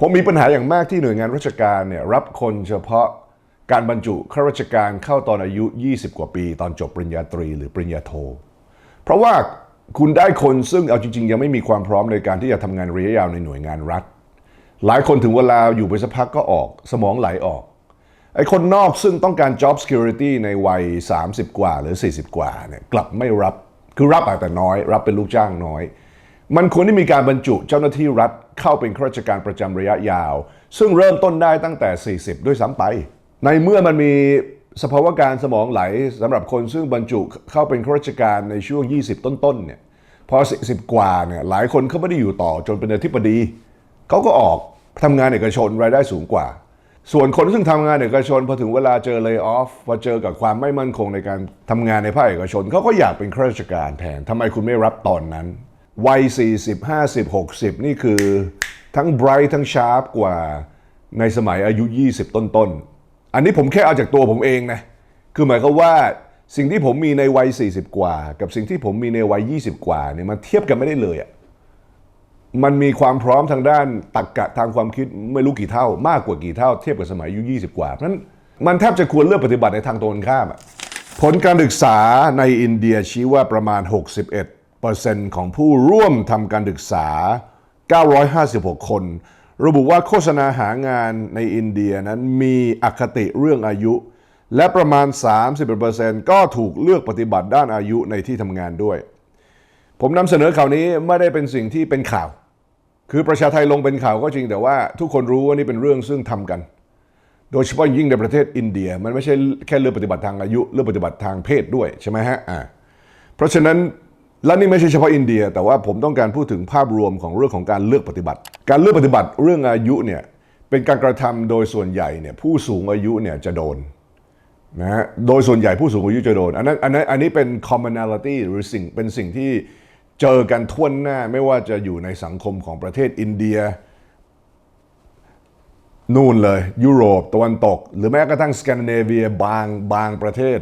ผมมีปัญหาอย่างมากที่หน่วยงานราชการเนี่ยรับคนเฉพาะการบรรจุข้าราชการเข้าตอนอายุ 20 กว่าปี ตอนจบปริญญาตรีหรือปริญญาโท เพราะว่าคุณได้คนซึ่งเอาจริง ๆ ยังไม่มีความพร้อมในการที่จะทำงานระยะยาวในหน่วยงานรัฐ หลายคนถึงเวลาอยู่ไปสักพักก็ออก สมองไหลออกไอ้คนนอกซึ่งต้องการ job security ในวัย 30 กว่าหรือ 40 กว่าเนี่ยกลับไม่รับคือรับอาจแต่น้อย รับเป็นลูกจ้างน้อย มันควรที่มีการบรรจุเจ้าหน้าที่รัฐเข้าเป็นข้าราชการประจำระยะยาว ซึ่งเริ่มต้นได้ตั้งแต่ 40 ด้วยซ้ำไป ในเมื่อมันมีสภาวะการสมองไหลสำหรับคนซึ่งบรรจุเข้าเป็นข้าราชการในช่วง 20 ต้นๆเนี่ยพอ 40 กว่าเนี่ยหลายคนเขาไม่ได้อยู่ต่อจนเป็นอธิบดี เขาก็ออกทำงานเอกชนรายได้สูงกว่า ส่วนคนซึ่งทำงานเอกชนพอถึงเวลาเจอเล y o อ f พอเจอกับความไม่มั่นคงในการทำงานในภาคเอกชนเขาก็อยากเป็นข้าราชการแทนทำไมคุณไม่รับตอนนั้น วัย 40 50 60 นี่คือทั้ง bright ทั้ง sharp กว่าในสมัยอายุ 20 ต้นๆอันนี้ผมแค่เอาจากตัวผมเองนะ คือหมายความว่าสิ่งที่ผมมีในวัย 40 กว่า กับสิ่งที่ผมมีในวัย 20 กว่าเนี่ยมันเทียบกันไม่ได้เลยอะมันมีความพร้อมทางด้านตรรกะทางความคิดไม่รู้กี่เท่า มากกว่ากี่เท่า เทียบกับสมัยอายุ 20 กว่าเพราะฉะนั้นมันแทบจะควรเลือกปฏิบัติในทางตรงกันข้ามอะผลการศึกษาในอินเดียชี้ว่าประมาณ 61%ของผู้ร่วมทำการศึกษา 956 คน ระบุว่าโฆษณาหางานในอินเดียนั้นมีอคติเรื่องอายุ และประมาณ 31%ก็ถูกเลือกปฏิบัติด้านอายุในที่ทำงานด้วย ผมนำเสนอข่าวนี้ไม่ได้เป็นสิ่งที่เป็นข่าว คือประชาไทยลงเป็นข่าวก็จริงแต่ว่าทุกคนรู้ว่านี่เป็นเรื่องซึ่งทำกัน โดยเฉพาะยิ่งในประเทศอินเดียมันไม่ใช่แค่เรื่องปฏิบัติทางอายุเรื่องปฏิบัติทางเพศด้วยใช่ไหมฮะอ่าเพราะฉะนั้น และนี่ไม่ใช่เฉพาะอินเดีย แต่ว่าผมต้องการพูดถึงภาพรวมของเรื่องของการเลือกปฏิบัติ การเลือกปฏิบัติเรื่องอายุเนี่ยเป็นการกระทำโดยส่วนใหญ่เนี่ยผู้สูงอายุเนี่ยจะโดนนะฮะโดยส่วนใหญ่ผู้สูงอายุจะโดนอันนั้นอันนั้นอันนี้เป็น commonality หรือสิ่งเป็นสิ่งที่เจอกันทั่วหน้าไม่ว่าจะอยู่ในสังคมของประเทศอินเดีย นู่นเลย ยุโรปตะวันตก หรือแม้กระทั่งสแกนดิเนเวียบางบางประเทศ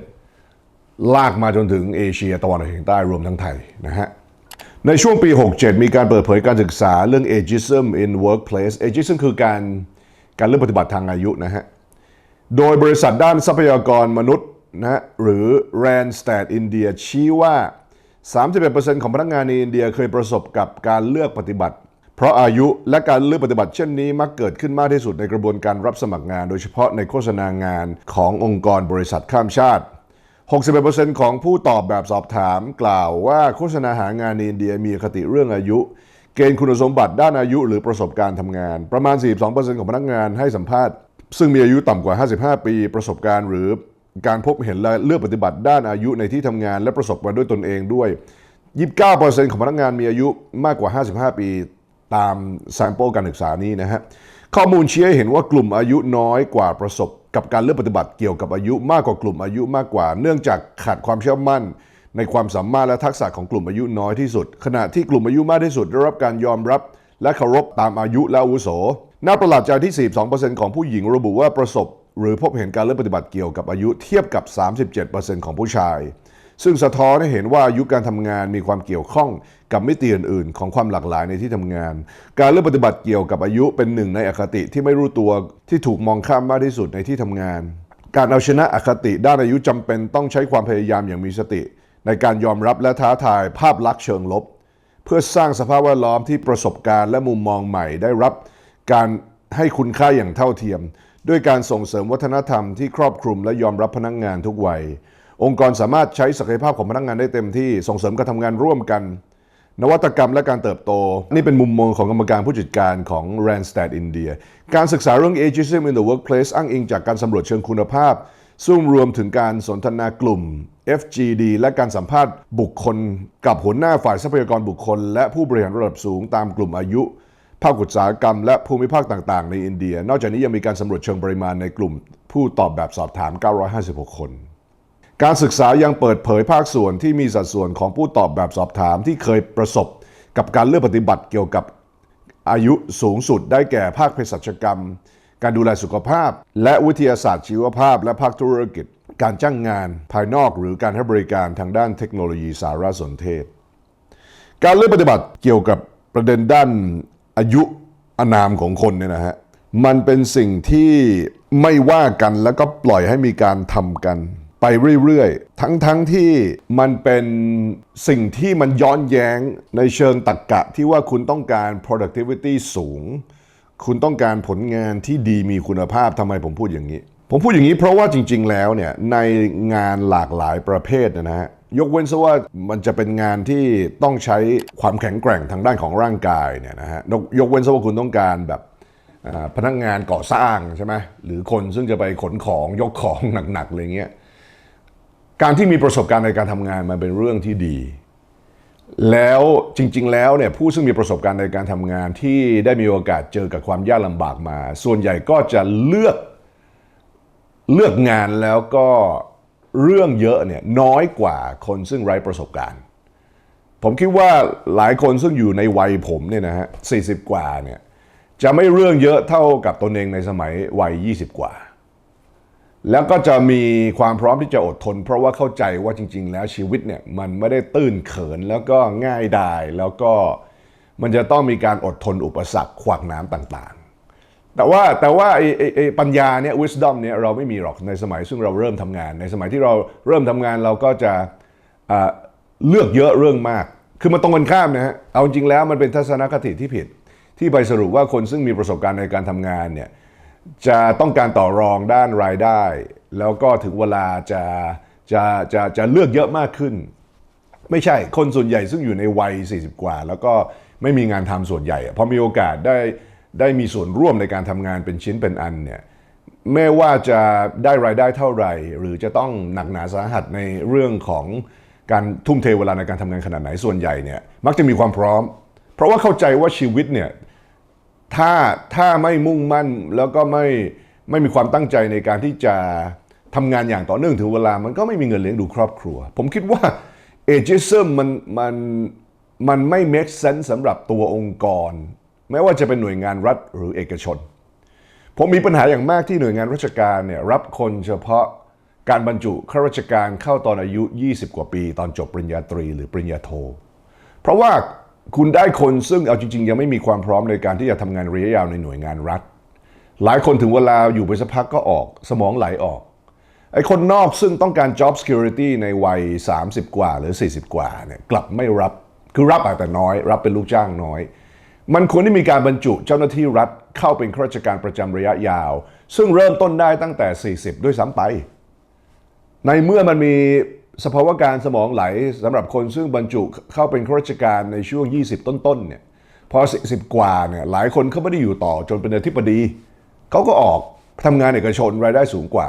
ลากมาจนถึงเอเชียตะวันออกเฉียงใต้รวมทั้งไทยนะฮะในช่วงปี 67 มีการเปิดเผยการศึกษาเรื่อง ageism in workplace ageism คือการการเลือกปฏิบัติทางอายุนะฮะ โดยบริษัทด้านทรัพยากรมนุษย์นะฮะหรือ Randstad India ชี้ว่า 31%ของพนักงานในอินเดียเคยประสบกับการเลือกปฏิบัติ เพราะอายุและการเลือกปฏิบัติเช่นนี้มักเกิดขึ้นมากที่สุดในกระบวนการรับสมัครงาน โดยเฉพาะในโฆษณางานขององค์กรบริษัทข้ามชาติ 61%ของผู้ตอบแบบสอบถามกล่าวว่าโฆษณาหางานในอินเดียมีคติเรื่องอายุ เกณฑ์คุณสมบัติด้านอายุหรือประสบการณ์ทำงาน ประมาณ 42%ของพนักงานให้สัมภาษณ์ ซึ่งมีอายุต่ำกว่า 55 ปี ประสบการณ์ หรือการพบเห็นและเลือกปฏิบัติด้านอายุในที่ทำงาน และประสบมาด้วยตนเองด้วย 29%ของพนักงานมีอายุมากกว่า 55 ปีตามแซมเปิลการศึกษานี้นะฮะข้อมูลชี้ให้เห็นว่ากลุ่มอายุน้อยกว่าประสบ กับการเลือกปฏิบัติเกี่ยวกับอายุมากกว่ากลุ่มอายุมากกว่า เนื่องจากขาดความเชื่อมั่น ในความสามารถและทักษะของกลุ่มอายุน้อยที่สุด ขณะที่กลุ่มอายุมากที่สุดได้รับการยอมรับ และเคารพตามอายุและอาวุโสน่าประหลาดใจที่ 42%ของผู้หญิงระบุว่าประสบ หรือพบเห็นการเลือกปฏิบัติเกี่ยวกับอายุเทียบกับ 37%ของผู้ชาย ซึ่งสะท้อนให้เห็นว่าอายุการทำงานมีความเกี่ยวข้องกับมิติอื่นๆ ของความหลากหลายในที่ทำงาน การเลือกปฏิบัติเกี่ยวกับอายุเป็นหนึ่งในอคติที่ไม่รู้ตัวที่ถูกมองข้ามมากที่สุดในที่ทำงาน การเอาชนะอคติด้านอายุจำเป็นต้องใช้ความพยายามอย่างมีสติ ในการยอมรับและท้าทายภาพลักษณ์เชิงลบ เพื่อสร้างสภาพแวดล้อมที่ประสบการณ์และมุมมองใหม่ได้รับการให้คุณค่าอย่างเท่าเทียม ด้วยการส่งเสริมวัฒนธรรมที่ครอบคลุมและยอมรับพนักงงานทุกวัย องค์กรสามารถใช้ศักยภาพของพนักงงานได้เต็มที่ส่งเสริมการทำงานร่วมกัน นวัตกรรมและการเติบโต นี่เป็นมุมมองของกรรมการผู้จัดการของ Randstad India การศึกษาเรื่อง ageism in the workplace อ้างอิงจากการสำรวจเชิงคุณภาพซึ่งรวมถึงการสนทนากลุ่ม FGD และการสัมภาษณ์บุคคล กับหัวหน้าฝ่ายทรัพยากรบุคคล และผู้บริหารระดับสูงตามกลุ่มอายุ ภาคอุตสาหกรรม และภูมิภาคต่างๆ ในอินเดีย นอกจากนี้ยังมีการสำรวจเชิงปริมาณในกลุ่ม ผู้ตอบแบบสอบถาม 956 คน การศึกษายังเปิดเผยภาคส่วนที่มีสัดส่วนของผู้ตอบแบบสอบถามที่เคยประสบกับการเลือกปฏิบัติเกี่ยวกับอายุสูงสุดได้แก่ภาคเภสัชกรรม การดูแลสุขภาพ และวิทยาศาสตร์ชีวภาพ และภาคธุรกิจ การจ้างงานภายนอกหรือการให้บริการทางด้านเทคโนโลยีสารสนเทศ การเลือกปฏิบัติเกี่ยวกับประเด็นด้านอายุอนามของคนเนี่ยนะฮะมันเป็นสิ่งที่ไม่ว่ากันแล้วก็ปล่อยให้มีการทำกัน ไปเรื่อยๆ ทั้งๆทที่มันเป็นสิ่งที่มันย้อนแย้งในเชิงตรรกกะที่ว่าคุณต้องการ productivity สูง คุณต้องการผลงานที่ดีมีคุณภาพทำไมผมพูดอย่างนี้ ผมพูดอย่างนี้เพราะว่าจริง ๆ แล้วเนี่ยในงานหลากหลายประเภทนะฮะยกเว้นซะว่ามันจะเป็นงานที่ต้องใช้ความแข็งแกร่งทางด้านของร่างกายเนี่ยนะฮะยกเว้นซะว่าคุณต้องการแบบพนักงานก่อสร้างใช่ไหมหรือคนซึ่งจะไปขนของยกของหนักๆอะไรเงี้ย การที่มีประสบการณ์ในการทำงานมันเป็นเรื่องที่ดี แล้วจริง ๆ แล้วเนี่ยผู้ซึ่งมีประสบการณ์ในการทำงานที่ได้มีโอกาสเจอกับความยากลำบากมา ส่วนใหญ่ก็จะเลือกเลือกงานแล้วก็เรื่องเยอะเนี่ยน้อยกว่าคนซึ่งไร้ประสบการณ์ ผมคิดว่าหลายคนซึ่งอยู่ในวัยผมเนี่ยนะฮะ40 กว่าเนี่ยจะไม่เรื่องเยอะเท่ากับตนเองในสมัยวัย 20 กว่า แล้วก็จะมีความพร้อมที่จะอดทน เพราะว่าเข้าใจว่าจริง ๆ แล้วชีวิตเนี่ยมันไม่ได้ตื้นเขินแล้วก็ง่ายดายแล้วก็มันจะต้องมีการอดทนอุปสรรคขวากน้ำต่างๆ แต่ว่าแต่ว่าไอ้ปัญญาเนี่ย wisdom เนี่ยเราไม่มีหรอกในสมัยซึ่งเราเริ่มทำงาน ในสมัยที่เราเริ่มทำงานเราก็จะเลือกเยอะเรื่องมาก คือมันตรงกันข้ามนะฮะเอาจริงแล้วมันเป็นทัศนคติที่ผิด ที่ไปสรุปว่าคนซึ่งมีประสบการณ์ในการทำงานเนี่ย จะต้องการต่อรองด้านรายได้ แล้วก็ถึงเวลาจะจะจะจะเลือกเยอะมากขึ้น ไม่ใช่คนส่วนใหญ่ซึ่งอยู่ในวัย 40 กว่า แล้วก็ไม่มีงานทำส่วนใหญ่พอมีโอกาสได้ได้มีส่วนร่วมในการทำงานเป็นชิ้นเป็นอันเนี่ยไม่ว่าจะได้รายได้เท่าไหร่ หรือจะต้องหนักหนาสาหัสในเรื่องของการทุ่มเทเวลาในการทำงานขนาดไหนส่วนใหญ่เนี่ยมักจะมีความพร้อม เพราะว่าเข้าใจว่าชีวิตเนี่ย ถ้าถ้าไม่มุ่งมั่นแล้วก็ไม่ไม่มีความตั้งใจในการที่จะทำงานอย่างต่อเนื่องถึงเวลา มันก็ไม่มีเงินเลี้ยงดูครอบครัว ผมคิดว่าเอเจซึมมันมันมันไม่ make sense สำหรับตัวองค์กร ไม่ว่าจะเป็นหน่วยงานรัฐหรือเอกชน ผมมีปัญหาอย่างมากที่หน่วยงานราชการเนี่ยรับคนเฉพาะการบรรจุข้าราชการเข้าตอนอายุ 20 กว่าปี ตอนจบปริญญาตรีหรือปริญญาโท เพราะว่า คุณได้คนซึ่งเอาจริง ๆ ยังไม่มีความพร้อมในการที่จะทำงานระยะยาวในหน่วยงานรัฐ หลายคนถึงเวลาอยู่ไปสักพักก็ออก สมองไหลออกไอ้คนนอกซึ่งต้องการ job security ในวัย 30 กว่า หรือ 40 กว่าเนี่ยกลับไม่รับคือรับอาจแต่น้อย รับเป็นลูกจ้างน้อย มันควรที่มีการบรรจุเจ้าหน้าที่รัฐเข้าเป็นข้าราชการประจำระยะยาว ซึ่งเริ่มต้นได้ตั้งแต่ 40 ด้วยซ้ำไป ในเมื่อมันมี สภาวะการสมองไหลสำหรับคนซึ่งบรรจุเข้าเป็นข้าราชการในช่วง 20 ต้นๆเนี่ยพอ40กว่าเนี่ยหลายคนเขาไม่ได้อยู่ต่อจนเป็นอธิบดีเขาก็ออกทำงานเอกชนรายได้สูงกว่า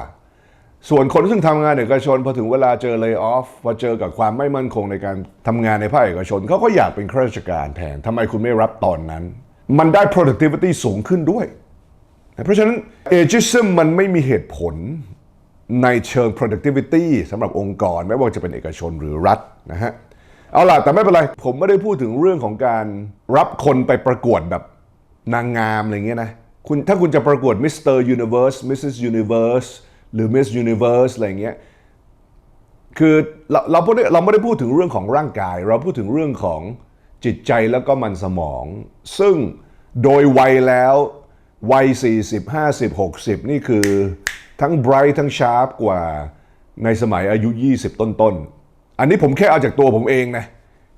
ส่วนคนซึ่งทำงานเอกชนพอถึงเวลาเจอ lay off พอเจอกับความไม่มั่นคงในการทำงานในภาคเอกชนเขาก็อยากเป็นข้าราชการแทนทำไมคุณไม่รับตอนนั้น มันได้ productivity สูงขึ้นด้วย เพราะฉะนั้น ageism มันไม่มีเหตุผล ในเชิง productivity สำหรับองค์กร ไม่ว่าจะเป็นเอกชนหรือรัฐนะฮะเอาล่ะ แต่ไม่เป็นไร ผมไม่ได้พูดถึงเรื่องของการรับคนไปประกวดแบบนางงามอะไรเงี้ยนะคุณถ้าคุณจะประกวด Mr. Universe Mrs. Universe หรือ Miss Universe อะไรเงี้ยคือเราเราไม่ได้เราไม่ได้พูดถึงเรื่องของร่างกาย เราพูดถึงเรื่องของจิตใจแล้วก็มันสมอง ซึ่งโดยวัยแล้ววัย 40 50 60 นี่คือ ทั้งไบรท์ทั้งชาร์ปกว่าในสมัยอายุ 20 ต้นๆอันนี้ผมแค่เอาจากตัวผมเองนะ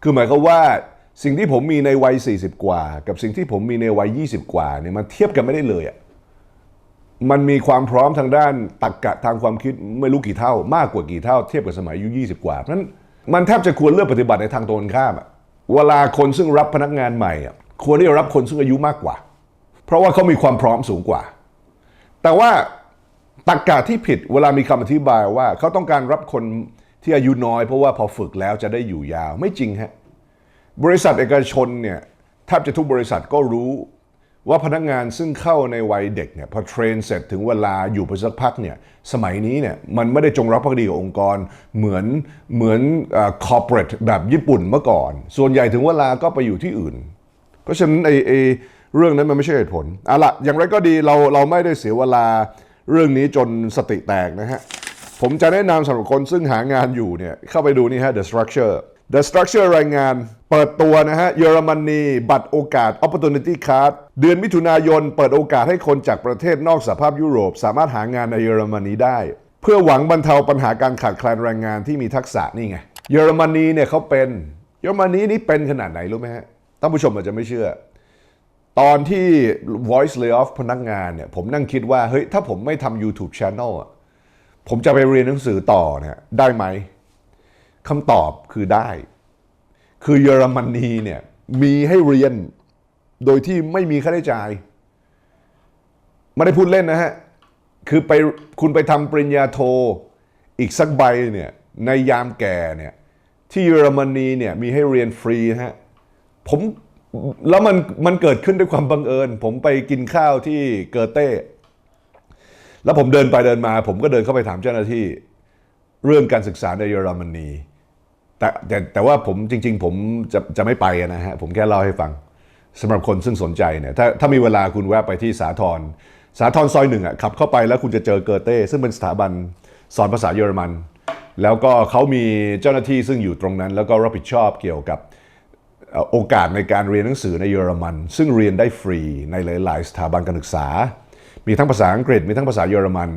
คือหมายความว่าสิ่งที่ผมมีในวัย 40 กว่า กับสิ่งที่ผมมีในวัย 20 กว่าเนี่ยมันเทียบกันไม่ได้เลยอะมันมีความพร้อมทางด้านตรรกะทางความคิดไม่รู้กี่เท่า มากกว่ากี่เท่า เทียบกับสมัยอายุ 20 กว่าเพราะฉะนั้นมันแทบจะควรเลือกปฏิบัติในทางตรงกันข้ามอะเวลาคนซึ่งรับพนักงานใหม่อะควรที่จะรับคนซึ่งอายุมากกว่า เพราะว่าเขามีความพร้อมสูงกว่า แต่ว่า ตรรกะที่ผิดเวลามีคำอธิบายว่า เขาต้องการรับคนที่อายุน้อยเพราะว่าพอฝึกแล้วจะได้อยู่ยาวไม่จริงฮะบริษัทเอกชนเนี่ยแทบจะทุกบริษัทก็รู้ว่าพนักงานซึ่งเข้าในวัยเด็กเนี่ยพอเทรนเสร็จถึงเวลาอยู่ไปสักพักเนี่ยสมัยนี้เนี่ยมันไม่ได้จงรักภักดีกับองค์กร เหมือนเหมือนคอร์เปอเรทแบบญี่ปุ่นเมื่อก่อน ส่วนใหญ่ถึงเวลาก็ไปอยู่ที่อื่น เพราะฉะนั้นไอไอ้เรื่องนั้นมันไม่ใช่เหตุผลเอาละอย่างไรก็ดีเราเราไม่ได้เสียเวลา เรื่องนี้จนสติแตกนะฮะ ผมจะแนะนำสำหรับคนซึ่งหางานอยู่เนี่ย เข้าไปดูนี่ฮะ The Structure The Structure รายงานเปิดตัวนะฮะ เยอรมนี บัตรโอกาส Opportunity Card เดือนมิถุนายน เปิดโอกาสให้คนจากประเทศนอกสหภาพยุโรป สามารถหางานในเยอรมนีได้ เพื่อหวังบรรเทาปัญหาการขาดแคลนแรงงานที่มีทักษะนี่ไง เยอรมนีเนี่ยเขาเป็น เยอรมนีนี่เป็นขนาดไหนรู้ไหมฮะท่านผู้ชมอาจจะไม่เชื่อ ตอนที่ voice lay off พนักงานเนี่ยผมนั่งคิดว่า เฮ้ย ถ้าผมไม่ทำ YouTube Channel อะผมจะไปเรียนหนังสือต่อเนี่ยได้ไหมคำตอบคือได้ คือเยอรมนีเนี่ยมีให้เรียนโดยที่ไม่มีค่าใช้จ่าย ไม่ได้พูดเล่นนะฮะ คือไปคุณไปทำปริญญาโท อีกสักใบเนี่ยในยามแก่เนี่ยที่เยอรมนีเนี่ยมีให้เรียนฟรีนะฮะผม แล้วมันมันเกิดขึ้นด้วยความบังเอิญ ผมไปกินข้าวที่เกอเต้ แล้วผมเดินไปเดินมา ผมก็เดินเข้าไปถามเจ้าหน้าที่ เรื่องการศึกษาในเยอรมนีแต่แต่แต่ว่าผมจริง ๆ ผมจะจะไม่ไปนะฮะ ผมแค่เล่าให้ฟังสำหรับคนซึ่งสนใจเนี่ยถ้าถ้ามีเวลาคุณแวะไปที่สาทรสาทรซอยหนึ่งอะขับเข้าไปแล้วคุณจะเจอเกอเต้ ซึ่งเป็นสถาบันสอนภาษาเยอรมัน แล้วก็เขามีเจ้าหน้าที่ซึ่งอยู่ตรงนั้น แล้วก็รับผิดชอบเกี่ยวกับ โอกาสในการเรียนหนังสือในเยอรมัน ซึ่งเรียนได้ฟรีในหลาย ๆ สถาบันการศึกษา มีทั้งภาษาอังกฤษมีทั้งภาษาเยอรมัน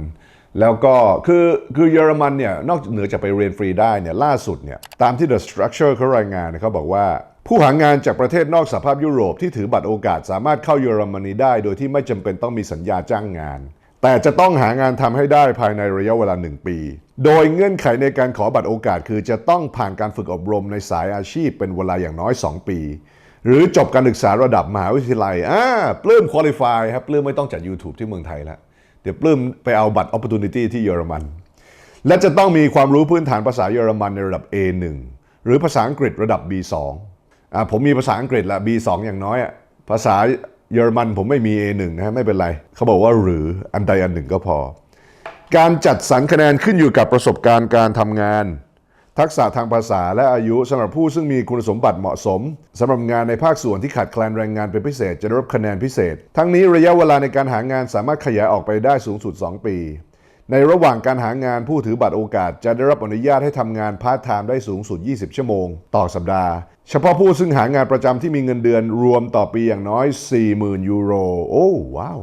แล้วก็คือคือเยอรมันเนี่ยนอกเหนือจากไปเรียนฟรีได้เนี่ยล่าสุดเนี่ยตามที่ The Structure เขารายงานเนี่ยเขาบอกว่า ผู้หางานจากประเทศนอกสหภาพยุโรปที่ถือบัตรโอกาสสามารถเข้าเยอรมนีได้ โดยที่ไม่จำเป็นต้องมีสัญญาจ้างงาน แต่จะต้องหางานทำให้ได้ภายในระยะเวลา 1 ปี โดยเงื่อนไขในการขอบัตรโอกาส คือจะต้องผ่านการฝึกอบรมในสายอาชีพเป็นเวลาอย่างน้อย 2 ปี หรือจบการศึกษาระดับมหาวิทยาลัย อ่าปลื้มคุริฟายครับปลื้มไม่ต้องจัด YouTube ที่เมืองไทยแล้ว เดี๋ยวปลื้มไปเอาบัตร Opportunity ที่เยอรมัน และจะต้องมีความรู้พื้นฐานภาษาเยอรมันในระดับ A1 หรือภาษาอังกฤษระดับ B2 อ่าผมมีภาษาอังกฤษละ B2 อย่างน้อยอะภาษา เยอรมันผมไม่มี A1 นะฮะไม่เป็นไร เขาบอกว่าหรืออันใดอันหนึ่งก็พอ การจัดสรรคะแนนขึ้นอยู่กับประสบการณ์การทำงาน ทักษะทางภาษาและอายุสำหรับผู้ซึ่งมีคุณสมบัติเหมาะสมสำหรับงานในภาคส่วนที่ขาดแคลนแรงงานเป็นพิเศษจะได้รับคะแนนพิเศษ ทั้งนี้ระยะเวลาในการหางานสามารถขยายออกไปได้สูงสุด 2 ปี ในระหว่างการหางานผู้ถือบัตรโอกาสจะได้รับอนุญาตให้ทำงานพาร์ทไทม์ได้สูงสุด 20 ชั่วโมง ต่อสัปดาห์ เฉพาะผู้ซึ่งหางานประจำที่มีเงินเดือนรวมต่อปีอย่างน้อย 40,000 ยูโร โอ้ว้าว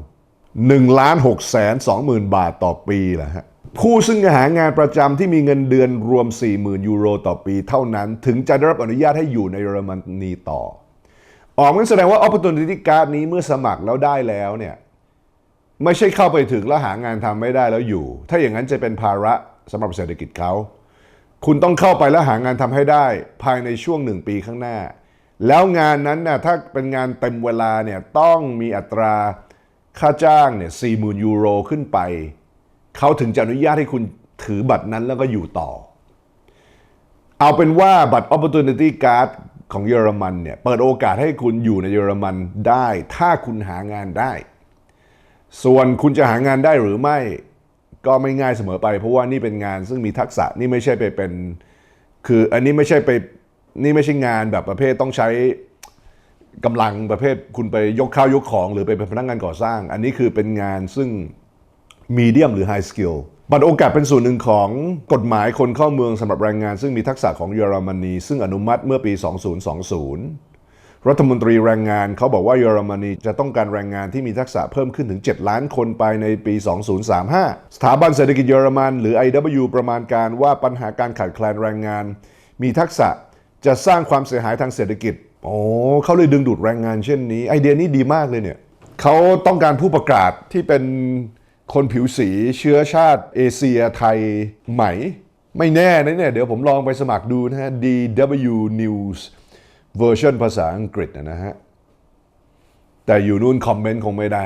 1ล้าน6แสน20,000 บาทต่อปีแหละฮะผู้ซึ่งหางานประจำที่มีเงินเดือนรวม 40,000 ยูโรต่อปีเท่านั้น ถึงจะได้รับอนุญาตให้อยู่ในเยอรมนีต่อ ออกมันแสดงว่า Opportunity Card นี้เมื่อสมัครแล้วได้แล้วเนี่ย ไม่ใช่เข้าไปถึงแล้วหางานทำไม่ได้แล้วอยู่ ถ้าอย่างนั้นจะเป็นภาระสำหรับเศรษฐกิจเขาคุณต้องเข้าไปแล้วหางานทำให้ได้ ภายในช่วงหนึ่งปีข้างหน้า แล้วงานนั้นน่ะถ้าเป็นงานเต็มเวลาเนี่ยต้องมีอัตราค่าจ้างเนี่ยสี่หมื่นยูโรขึ้นไป เขาถึงจะอนุญาตให้คุณถือบัตรนั้นแล้วก็อยู่ต่อ เอาเป็นว่าบัตร Opportunity Card ของเยอรมันเนี่ยเปิดโอกาสให้คุณอยู่ในเยอรมันได้ ถ้าคุณหางานได้ ส่วนคุณจะหางานได้หรือไม่ก็ไม่ง่ายเสมอไป เพราะว่านี่เป็นงานซึ่งมีทักษะนี่ไม่ใช่ไปเป็น คืออันนี้ไม่ใช่ไปนี่ไม่ใช่งานแบบประเภทต้องใช้กำลังประเภทคุณไปยกข้าวยกของ หรือไปเป็นพนักงานก่อสร้าง อันนี้คือเป็นงานซึ่งมีเดียมหรือไฮสกิลบัตรโอกาสเป็นส่วนหนึ่งของกฎหมายคนเข้าเมืองสำหรับแรงงาน ซึ่งมีทักษะของเยอรมนี ซึ่งอนุมัติเมื่อปี 2020 รัฐมนตรีแรงงานเขาบอกว่าเยอรมนีจะต้องการแรงงานที่มีทักษะเพิ่มขึ้นถึง 7 ล้านคนไปในปี 2035 สถาบันเศรษฐกิจเยอรมันหรือ IW ประมาณการว่าปัญหาการขาดแคลนแรงงาน มีทักษะจะสร้างความเสียหายทางเศรษฐกิจโอ้เขาเลยดึงดูดแรงงานเช่นนี้ ไอเดียนี้ดีมากเลยเนี่ยเขาต้องการผู้ประกาศที่เป็นคนผิวสีเชื้อชาติเอเชียไทยไหม ไม่แน่นะเนี่ย เดี๋ยวผมลองไปสมัครดูนะฮะ DW News เวอร์ชันภาษาอังกฤษนะฮะแต่อยู่นู่นคอมเมนต์คงไม่ได้